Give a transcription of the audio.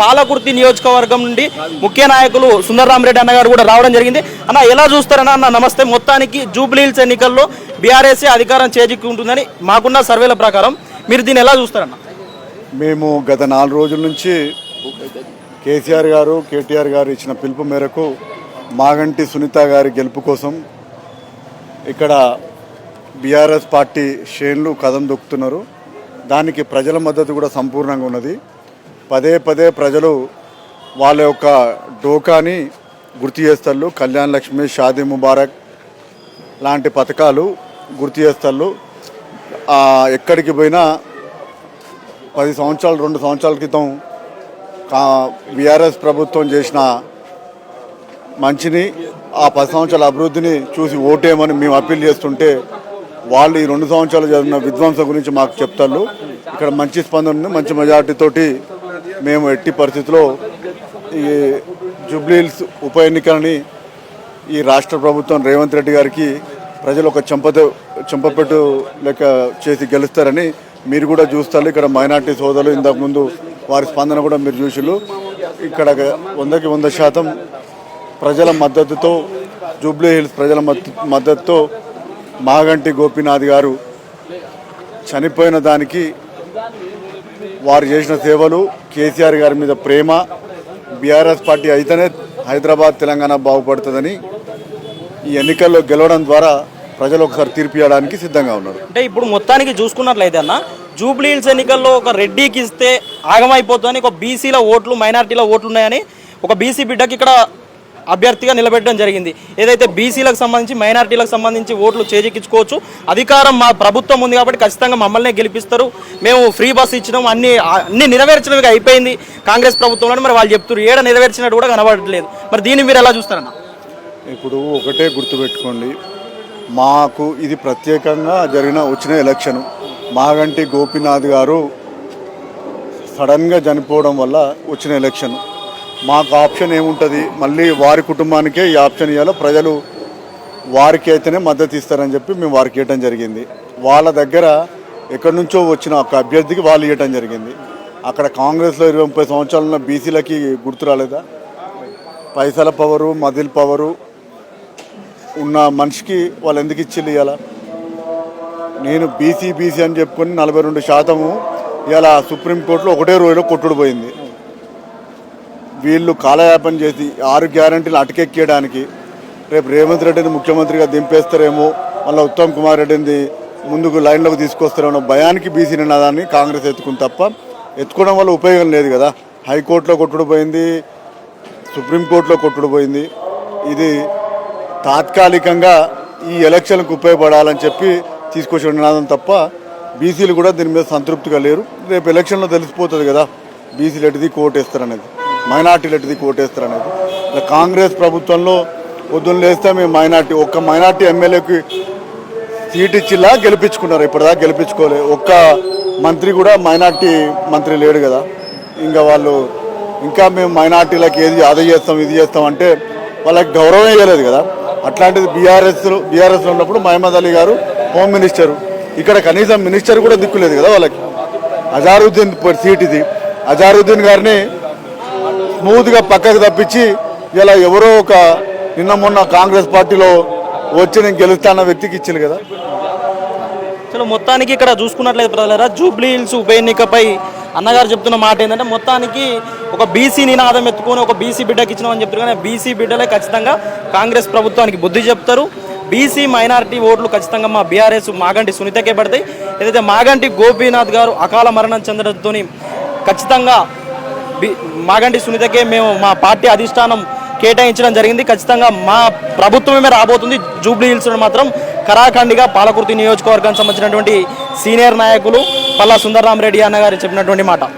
పాలకుర్తి నియోజకవర్గం నుండి ముఖ్య నాయకులు సుందరరామరెడ్డి అన్నగారు కూడా రావడం జరిగింది. అన్న ఎలా చూస్తారన్న అన్న నమస్తే. మొత్తానికి జూబ్లీహిల్స్ ఎన్నికల్లో బీఆర్ఎస్ఏ అధికారం చేజిక్కుంటుందని మాకున్న సర్వేల ప్రకారం మీరు దీన్ని ఎలా చూస్తారన్న? మేము గత నాలుగు రోజుల నుంచి కేసీఆర్ గారు కేటీఆర్ గారు ఇచ్చిన పిలుపు మేరకు మాగంటి సునీత గారి గెలుపు కోసం ఇక్కడ బీఆర్ఎస్ పార్టీ శ్రేణులు కథం దొక్కుతున్నారు. దానికి ప్రజల మద్దతు కూడా సంపూర్ణంగా ఉన్నది. పదే పదే ప్రజలు వాళ్ళ యొక్క డోకాని గుర్తు చేస్తారు కళ్యాణ్ లక్ష్మి షాదీ ముబారక్ లాంటి పథకాలు గుర్తు చేస్తారు ఎక్కడికి పోయినా పది సంవత్సరాలు రెండు సంవత్సరాల క్రితం బీఆర్ఎస్ ప్రభుత్వం చేసిన మంచిని ఆ పది సంవత్సరాల అభివృద్ధిని చూసి ఓటేయమని మేము అప్పీల్ చేస్తుంటే వాళ్ళు ఈ రెండు సంవత్సరాలు జరిగిన విధ్వంసం గురించి మాకు చెప్తారు ఇక్కడ మంచి స్పందన ఉంది. మంచి మెజార్టీతోటి మేము ఎట్టి పరిస్థితిలో ఈ జూబ్లీహిల్స్ ఉప ఎన్నికలని ఈ రాష్ట్ర ప్రభుత్వం రేవంత్ రెడ్డి గారికి ప్రజలు ఒక చెంపత చెంపపెట్టు లెక్క చేసి గెలుస్తారని మీరు కూడా చూస్తారు. ఇక్కడ మైనార్టీ సోదరులు ఇంతకుముందు వారి స్పందన కూడా మీరు చూసిళ్ళు ఇక్కడ వందకి వంద శాతం ప్రజల మద్దతుతో జూబ్లీ హిల్స్ ప్రజల మద్ద- మద్దతుతో మాగంటి గోపీనాథ్ గారు చనిపోయిన దానికి వారు చేసిన సేవలు కేసీఆర్ గారి మీద ప్రేమ బీఆర్ఎస్ పార్టీ అయితేనే హైదరాబాద్ తెలంగాణ బాగుపడుతుందని ఈ ఎన్నికల్లో గెలవడం ద్వారా ప్రజలు ఒకసారి తీర్పు ఇవ్వడానికి సిద్ధంగా ఉన్నారు. అంటే ఇప్పుడు మొత్తానికి చూసుకున్నట్లయితే అన్న జూబ్లీహిల్స్ ఎన్నికల్లో ఒక రెడ్డికి ఇస్తే ఆగమైపోతుందని ఒక బీసీల ఓట్లు మైనార్టీల ఓట్లు ఉన్నాయని ఒక బీసీ బిడ్డకి ఇక్కడ అభ్యర్థిగా నిలబెట్టడం జరిగింది. ఏదైతే బీసీలకు సంబంధించి మైనార్టీలకు సంబంధించి ఓట్లు చేజెక్కించుకోవచ్చు అధికారం మా ప్రభుత్వం ఉంది కాబట్టి ఖచ్చితంగా మమ్మల్నే గెలిపిస్తారు. మేము ఫ్రీ బస్ ఇచ్చినాం అన్ని అన్ని నెరవేర్చినవిగా అయిపోయింది కాంగ్రెస్ ప్రభుత్వంలో మరి వాళ్ళు చెప్తారు ఏడ నెరవేర్చినట్టు కూడా కనబడట్లేదు. మరి దీన్ని మీరు ఎలా చూస్తారన్న? ఇప్పుడు ఒకటే గుర్తుపెట్టుకోండి. మాకు ఇది ప్రత్యేకంగా జరిగిన వచ్చిన ఎలక్షన్. మాగంటి గోపీనాథ్ గారు సడన్గా చనిపోవడం వల్ల వచ్చిన ఎలక్షన్. మాకు ఆప్షన్ ఏముంటుంది? మళ్ళీ వారి కుటుంబానికే ఈ ఆప్షన్ ఇవ్వాలో ప్రజలు వారికి అయితేనే మద్దతు ఇస్తారని చెప్పి మేము వారికి ఇవ్వటం జరిగింది. వాళ్ళ దగ్గర ఎక్కడి నుంచో వచ్చిన ఒక అభ్యర్థికి వాళ్ళు ఇవ్వటం జరిగింది. అక్కడ కాంగ్రెస్లో ఇరవై ముప్పై సంవత్సరాలు ఉన్న బీసీలకి గుర్తు రాలేదా? పైసల పవరు మదిల్ పవరు ఉన్న మనిషికి వాళ్ళు ఎందుకు ఇచ్చిల్లు ఇవాళ నేను బీసీ బీసీ అని చెప్పుకొని నలభై రెండు శాతము ఇవాళ సుప్రీంకోర్టులో ఒకటే రోజులో కొట్టుడు పోయింది. వీళ్ళు కాలయాపన చేసి ఆరు గ్యారంటీలు అటకెక్కేయడానికి రేపు రేవంత్ రెడ్డిని ముఖ్యమంత్రిగా దింపేస్తారేమో మళ్ళీ ఉత్తమ్ కుమార్ రెడ్డిని ముందుకు లైన్లోకి తీసుకొస్తారేమో భయానికి బీసీ నినాదాన్ని కాంగ్రెస్ ఎత్తుకుని తప్ప ఎత్తుకోవడం వల్ల ఉపయోగం లేదు కదా. హైకోర్టులో కొట్టుడు పోయింది సుప్రీంకోర్టులో కొట్టుడు పోయింది. ఇది తాత్కాలికంగా ఈ ఎలక్షన్లకు ఉపయోగపడాలని చెప్పి తీసుకొచ్చిన నినాదం తప్ప బీసీలు కూడా దీని మీద సంతృప్తిగా లేరు. రేపు ఎలక్షన్లో తెలిసిపోతుంది కదా బీసీలు ఎటుది కోటేస్తారనేది మైనార్టీలు ఎటుది కోటేస్తారనేది ఇలా కాంగ్రెస్ ప్రభుత్వంలో పొద్దున్న లేస్తే మేము మైనార్టీ ఒక్క మైనార్టీ ఎమ్మెల్యేకి సీట్ ఇచ్చిలా గెలిపించుకున్నారు. ఇప్పటిదాకా గెలిపించుకోలే. ఒక్క మంత్రి కూడా మైనార్టీ మంత్రి లేడు కదా. ఇంకా వాళ్ళు ఇంకా మేము మైనార్టీలకు ఏది అది చేస్తాం ఇది చేస్తాం అంటే వాళ్ళకి గౌరవం ఇవ్వలేదు కదా. అట్లాంటిది బీఆర్ఎస్ బీఆర్ఎస్లో ఉన్నప్పుడు మహమ్మద్ అలీ గారు హోమ్ మినిస్టర్. ఇక్కడ కనీసం మినిస్టర్ కూడా దిక్కులేదు కదా వాళ్ళకి. అజారుద్దీన్ సీట్ ఇది. అజారుద్దీన్ గారిని స్మూత్గా పక్కకు తప్పించి ఇలా ఎవరో ఒక నిన్న మొన్న కాంగ్రెస్ పార్టీలో వచ్చి నేను గెలుస్తాన్న వ్యక్తికి ఇచ్చింది కదా. అసలు మొత్తానికి ఇక్కడ చూసుకున్నట్లయితే ప్రజలరా జూబ్లీ హిల్స్ ఉప ఎన్నికపై అన్నగారు చెప్తున్న మాట ఏంటంటే మొత్తానికి ఒక బీసీ నినాదం ఎత్తుకొని ఒక బీసీ బిడ్డకి ఇచ్చినామని చెప్తారు కానీ బీసీ బిడ్డలే ఖచ్చితంగా కాంగ్రెస్ ప్రభుత్వానికి బుద్ధి చెప్తారు. బీసీ మైనారిటీ ఓట్లు ఖచ్చితంగా మా బీఆర్ఎస్ మాగంటి సునీతకే పడతాయి. ఏదైతే మాగంటి గోపీనాథ్ గారు అకాల మరణం చెందడంతో ఖచ్చితంగా మాగంటి సునీతకే మేము మా పార్టీ అధిష్టానం కేటాయించడం జరిగింది. ఖచ్చితంగా మా ప్రభుత్వమే రాబోతుంది. జూబ్లీ హిల్స్లో మాత్రం కరాఖండిగా పాలకుర్తి నియోజకవర్గానికి సంబంధించినటువంటి సీనియర్ నాయకులు పల్లా సుందరరామరెడ్డి అన్న గారు చెప్పినటువంటి మాట.